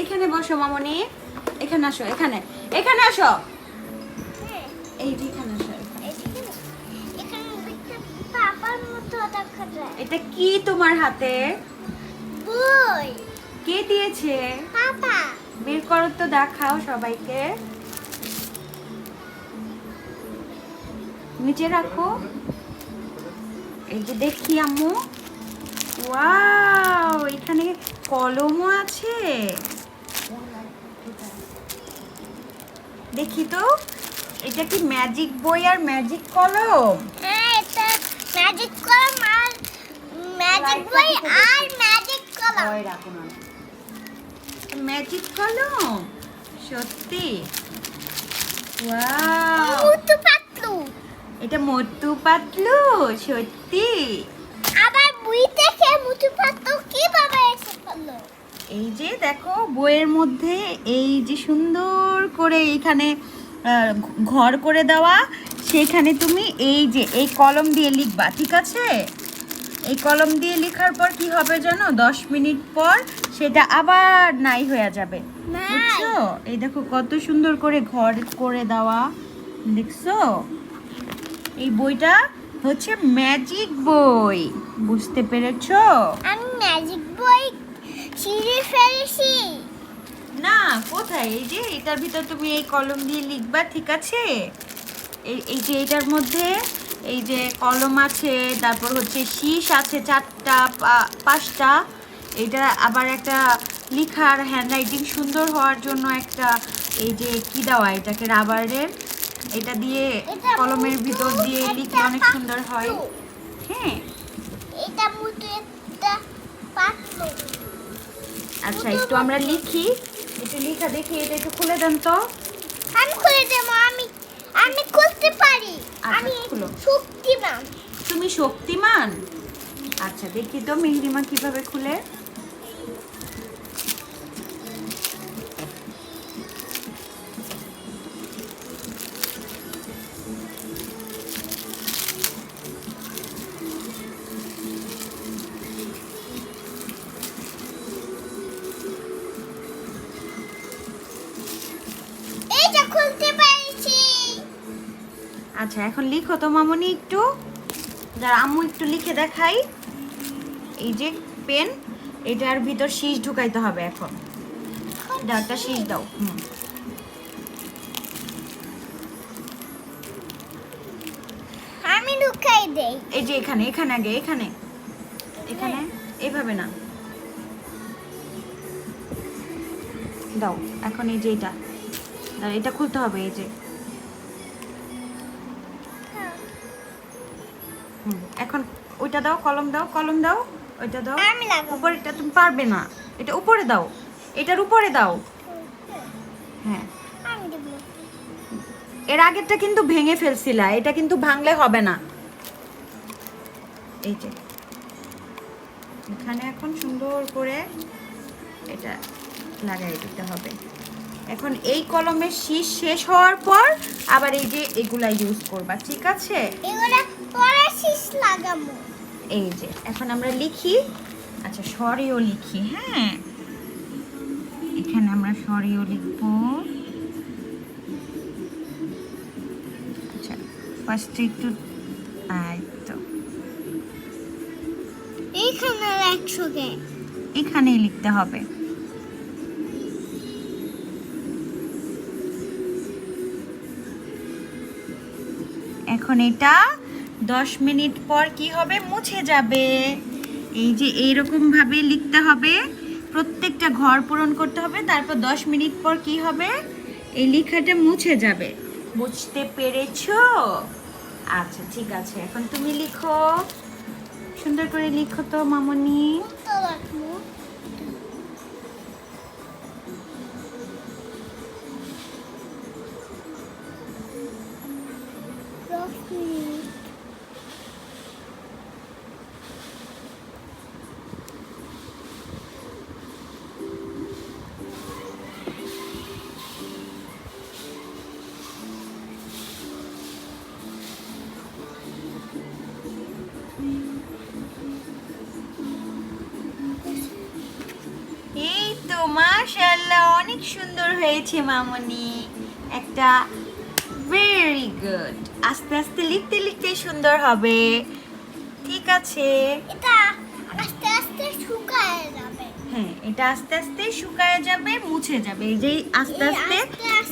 এখানে বসো মামনি। এখানে আসো এখানে। এখানে আসো। হ্যাঁ, এই এখানে আসো। এটা কি তোমার হাতে? বই। কে দিয়েছে? পাপা। বের করো তো দেখাও সবাইকে। নিচে রাখো। এই যে দেখি আম্মু। ওয়াও এখানে কলমও আছে। দেখি তো এটা কি ম্যাজিক বই আর ম্যাজিক কলম? হ্যাঁ এটা ম্যাজিক কলম আর ম্যাজিক বই আর ম্যাজিক কলম। ম্যাজিক কলম? সত্যি? ওয়াও মুতু পাতলু। এটা মোটু পাতলু সত্যি? আবার বই থেকে মুতু পাতলু কীভাবে এসে পড়ল? এই যে দেখো বইয়ের মধ্যে এই যে সুন্দর করে এইখানে ঘর করে দেওয়া সেখানে তুমি এই যে এই কলম দিয়ে লিখবা ঠিক আছে? এই কলম দিয়ে লেখার পর কি হবে জানো? দশ মিনিট পর সেটা আবার নাই হয়ে যাবে। বুঝছ? এই দেখো কত সুন্দর করে ঘর করে দেওয়া দেখছ? এই বইটা হচ্ছে ম্যাজিক বই বুঝতে পেরেছ? আমি ম্যাজিক বই ছিঁড়ে ফেলেছি। না কোথায়? এই যে এটার ভিতর তুমি এই কলম দিয়ে লিখবা ঠিক আছে? এই এই যে এটার মধ্যে এই যে কলম আছে তারপর হচ্ছে শীষ আছে চারটা পাঁচটা। এটা আবার একটা লিখার হ্যান্ডরাইটিং সুন্দর হওয়ার জন্য একটা এই যে কি দেওয়া এটাকে রাবারের? এটা দিয়ে কলমের ভিতর দিয়ে লিখলে একটা অনেক সুন্দর হয়। হ্যাঁ। এটা পাতলু আচ্ছা একটু আমরা লিখি। একটু লিখা দেখি এটা একটু খুলে দেন তো। আমি খুলে দেব আমি আমি খুলতে পারি। আচ্ছা, আমি। শক্তিমান। তুমি শক্তিমান? আচ্ছা দেখি তো মেহরিমা কীভাবে খুলে। আচ্ছা এখন লিখো তো মামনি একটু। যার আম্মু একটু লিখে দেখাই। এই যে পেন এটার ভিতর শীষ ঢুকাইতে হবে এখন। দাও শীষ দাও হুম। আমি ঢুকাই দেই। এই যে এখানে এখানে আগে এখানে। এখানে এভাবে না। দাও এখন এই যে এটা। এটা খুলতে হবে এই যে। এখন ওইটা দাও কলম দাও কলম দাও ওইটা দাও। আমি লাগাবো। উপরেটা তুমি পারবে না। এটা উপরে দাও। এটার উপরে দাও। হ্যাঁ। এর আগেরটা কিন্তু ভেঙে ফেলছিলা এটা কিন্তু ভাঙলে হবে না। এই যে। এখানে এখন সুন্দর করে এটা লাগাই দিতে হবে। এখন এই কলমের শীষ শেষ হওয়ার পর আবার এই যে এগুলা ইউজ করবা ঠিক আছে? এগুলা পরে শীষ লাগাবো। এই যে এখন আমরা লিখি। আচ্ছা স্বরেও লিখি হ্যাঁ। এখানে আমরা স্বরেও লিখব। আচ্ছা ফার্স্টে একটু তো। এইখানে একশোকে এখানেই লিখতে হবে। এখন এটা দশ মিনিট পর কি হবে? মুছে যাবে। এই যে এইরকমভাবে লিখতে হবে। প্রত্যেকটা ঘর পূরণ করতে হবে। তারপর দশ মিনিট পর কি হবে? এই লেখাটা মুছে যাবে। বুঝতে পেরেছ? আচ্ছা ঠিক আছে। এখন তুমি লিখো। সুন্দর করে লিখো তো, মামনি। তো মাশাআল্লাহ অনেক সুন্দর হয়েছে মামনি। একটা ভেরি গুড আস্তে আস্তে লিখতে লিখতে সুন্দর হবে। ঠিক আছে। এটা আস্তে আস্তে শুকায় যাবে। হ্যাঁ এটা আস্তে আস্তে শুকায় যাবে মুছে যাবে। এই যে আস্তে আস্তে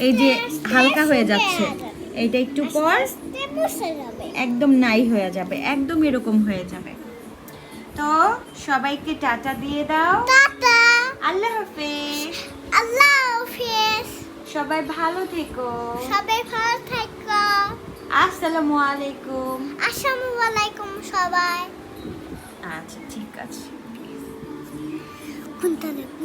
এই যে হালকা হয়ে যাচ্ছে। এইটা একটু পর আস্তে মুছে যাবে। একদম নাই হয়ে যাবে একদম এরকম হয়ে যাবে। তো সবাইকে টাটা দিয়ে দাও। আল্লাহ হাফিজ। আল্লাহ হাফেজ। সবাই ভালো থেকো। সবাই ভালো থেকো। আসসালামু আলাইকুম। আসসালামু আলাইকুম সবাই। আচ্ছা ঠিক আছে। কোনটা দেখব?